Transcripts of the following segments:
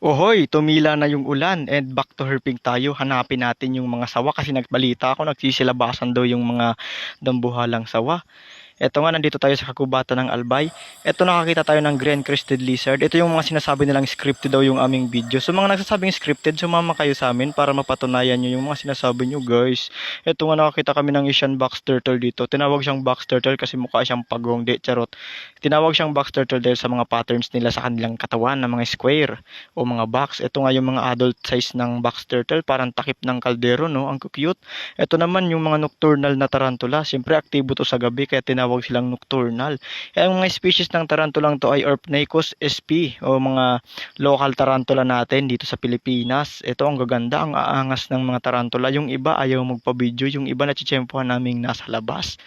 Ohoy, tumila na yung ulan and back to herping tayo. Hanapin natin yung mga sawa kasi nagbalita ako nagsisilabasan daw yung mga dambuhalang sawa. Ito nga, nandito tayo sa kakubatan ng Albay. Ito nakakita tayo ng Green Crested Lizard. Ito yung mga sinasabi nilang scripted daw yung aming video. So mga nagsasabing scripted, sumama kayo sa amin para mapatunayan nyo yung mga sinasabi nyo guys. Ito nga nakakita kami ng Asian Box Turtle dito. Tinawag siyang Box Turtle kasi mukha siyang pagong. Di, charot. Tinawag siyang Box Turtle dahil sa mga patterns nila sa kanilang katawan na mga square o mga box. Ito nga yung mga adult size ng Box Turtle. Parang takip ng kaldero, no? Ang cute. Ito naman yung mga nocturnal na tarantula. Siyempre, aktibo to sa gabi kaya tinawag silang nocturnal. Kaya ang mga species ng tarantulang to ay Orpnacus sp o mga local tarantula natin dito sa Pilipinas. Ito ang gaganda, ang aangas ng mga tarantula. Yung iba ayaw magpa-video, yung iba natitsempohan naming nasa labas.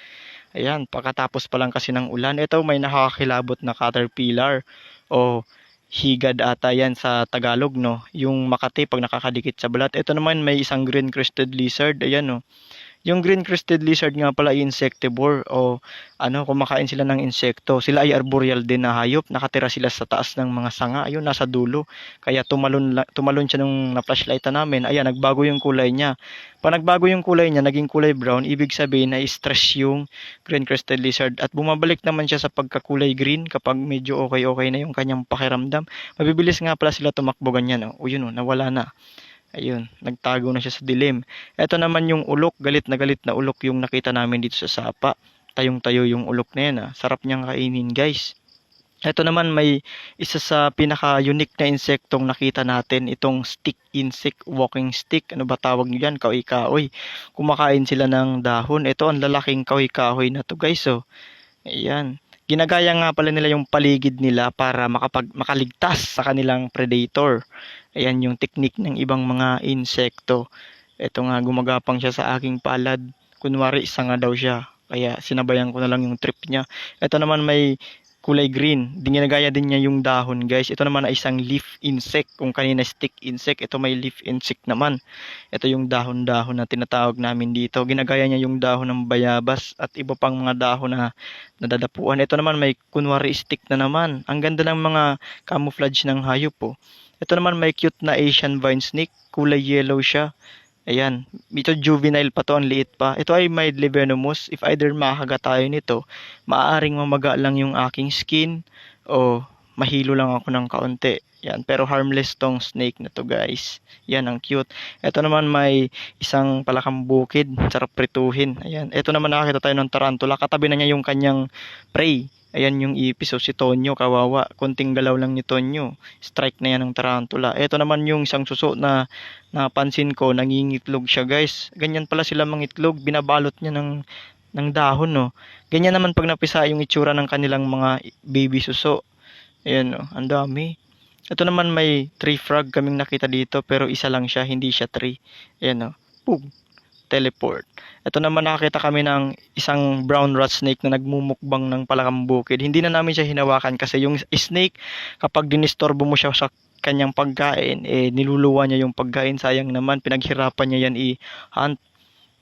Ayan, pagkatapos pa lang kasi ng ulan, ito may nakakakilabot na caterpillar o higad ata yan sa Tagalog, no? Yung Makati pag nakakadikit sa balat. Ito naman may isang green crested lizard, ayan, no? Yung green crested lizard nga pala ay insectivore o ano, kumakain sila ng insekto. Sila ay arboreal din na hayop. Nakatira sila sa taas ng mga sanga. Ayun, nasa dulo. Kaya tumalon, tumalon siya nung na-flashlight namin. Ayan, nagbago yung kulay niya. Pag nagbago yung kulay niya, naging kulay brown, ibig sabihin na stress yung green crested lizard. At bumabalik naman siya sa pagkakulay green kapag medyo okay-okay na yung kanyang pakiramdam. Mabibilis nga pala sila tumakbo ganyan. Oh. O yun, oh, nawala na. Ayun, nagtago na siya sa dilim. Ito naman yung ulok, galit na galit na ulok yung nakita namin dito sa sapa. Tayong-tayo yung ulok na yan. Ah. Sarap niyang kainin, guys. Ito naman may isa sa pinaka-unique na insektong nakita natin, itong stick insect, walking stick. Ano ba tawag niyo yan? Kahoy-kahoy. Kumakain sila ng dahon. Ito ang lalaking kahoy-kahoy na to, guys. So, ayan. Ginagaya nga pala nila yung paligid nila para makapag, makaligtas sa kanilang predator. Ayan yung technique ng ibang mga insekto. Ito nga, gumagapang siya sa aking palad. Kunwari, isa nga daw siya. Kaya sinabayan ko na lang yung trip niya. Ito naman may kulay green. Ginagaya din niya yung dahon, guys. Ito naman ay isang leaf insect. Kung kanina stick insect, ito may leaf insect naman. Ito yung dahon-dahon na tinatawag namin dito. Ginagaya niya yung dahon ng bayabas at iba pang mga dahon na nadadapuan. Ito naman may kunwari stick na naman. Ang ganda ng mga camouflage ng hayop po. Ito naman may cute na Asian vine snake. Kulay yellow siya. Ayan. Ito juvenile pa to. Ang liit pa. Ito ay mildly venomous. If either makakaga tayo nito, maaaring mamaga lang yung aking skin o mahilo lang ako ng kaunti. Yan. Pero harmless tong snake na to guys. Yan. Ang cute. Ito naman may isang palakang bukid. Sarap prituhin. Ayan. Ito naman nakakita tayo ng tarantula. Katabi na niya yung kanyang prey. Ayan yung ipis. So, si Tonyo, kawawa. Konting galaw lang ni Tonyo. Strike na yan ng tarantula. Ito naman yung isang suso na napansin ko, nangingitlog siya guys. Ganyan pala sila mangitlog. Binabalot niya ng, ng dahon, no. Ganyan naman pag napisa yung itsura ng kanilang mga baby suso. Ayan, no. Ang dami. Ito naman may tree frog kaming nakita dito pero isa lang siya, hindi siya tree. Ayan, no. Boom. Teleport. Ito naman nakakita kami ng isang brown rat snake na nagmumukbang ng palakang bukid. Hindi na namin siya hinawakan kasi yung snake, kapag dinistorbo mo siya sa kanyang pagkain, eh, niluluwa niya yung pagkain. Sayang naman, pinaghirapan niya yan i-hunt.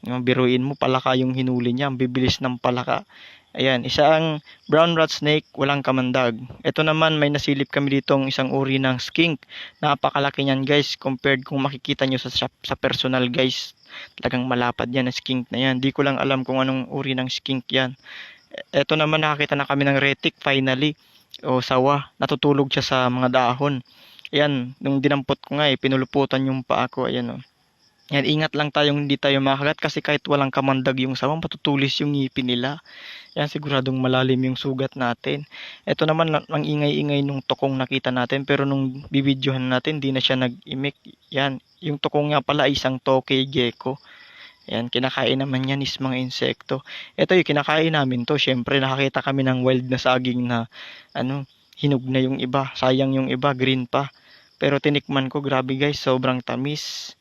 Biruin mo, palaka yung hinuli niya. Ang bibilis ng palaka. Ayan, isang brown rat snake, walang kamandag. Ito naman, may nasilip kami ditong isang uri ng skink. Napakalaki niyan guys, compared kung makikita nyo sa, sa, personal guys. Talagang malapad yan, ang skink na yan. Di ko lang alam kung anong uri ng skink yan. Ito naman, nakakita na kami ng retic finally. O sawa, natutulog siya sa mga dahon. Ayan, nung dinampot ko nga eh, pinuluputan yung paa ko. Ayan o. Yan, ingat lang tayong hindi tayo makagat kasi kahit walang kamandag yung sawang, patutulis yung ngipin nila. Yan, siguradong malalim yung sugat natin. Ito naman, ang ingay-ingay nung tokong nakita natin, pero nung bibidyohan natin, di na siya nag-imik. Yan, yung tokong nga pala isang tokay gecko. Yan, kinakain naman yan is mga insekto. Ito yung kinakain namin to. Syempre, nakakita kami ng wild na saging na, ano, hinog na yung iba. Sayang yung iba, green pa. Pero tinikman ko, grabe guys, sobrang tamis.